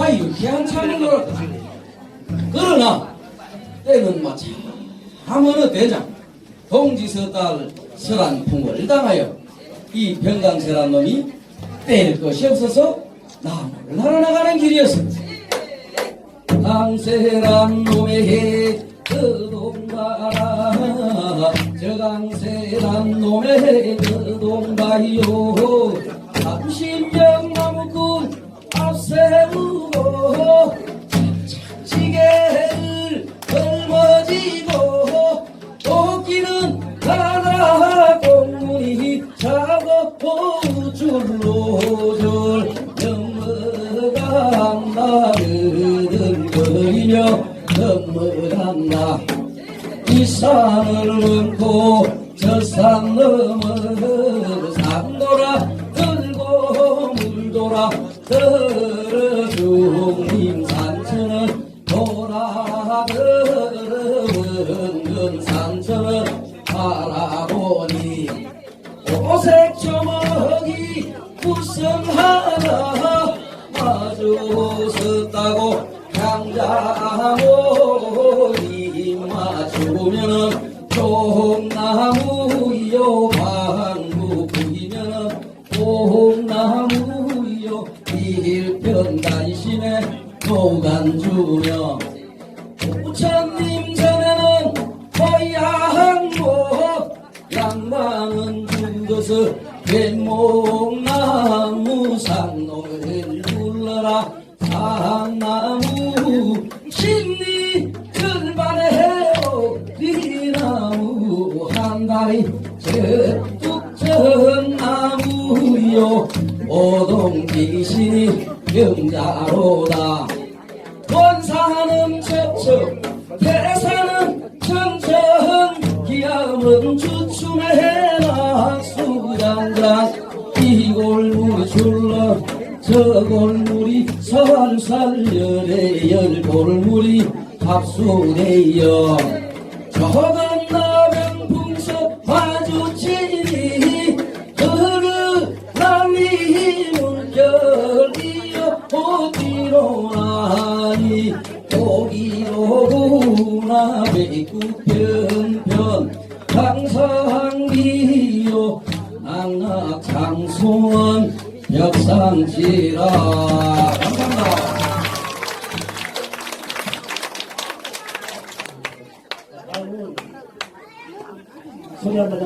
아유 희한참을 놀았다 그러나 때는 마치 하면은 대장 동지서 딸 설한풍을 당하여 이 병강세란 놈이 때릴 것이 없어서 나무를 날아나가는 길이었습니다 강세란 놈의 그동가라. 저 강세란 놈의 그동가요. 삼십명 나무꾼 앞세우 넘어간다. 이 산을 넘고 저 산 넘어 산 돌아 들고 물 돌아 들어 중림 산천은 돌아 들어 은근 산천은 바라보니 오색 조목이 무성하나 마주 섰다고 강자모이 맞추면은 종나무요 방구 부이면은 뽕나무요 일편단심에 노간주며. 부처님 전에는 고향고 양방은 죽어서 뱃목나무 상놈을 불러라. 상나무 한 다리 저뚝전나무요 오동귀신이 병자로다. 원사는 첩첩 대사는 청청 기암은 주춤에 낙수장장 이 골물이 줄러 저 골물이 살살 열에 열 골물이 합수되어 저건 나니 거기로구나 백구편편 강상비요 낙낙장소원 벽상지라. 감사합니다. 소리 한번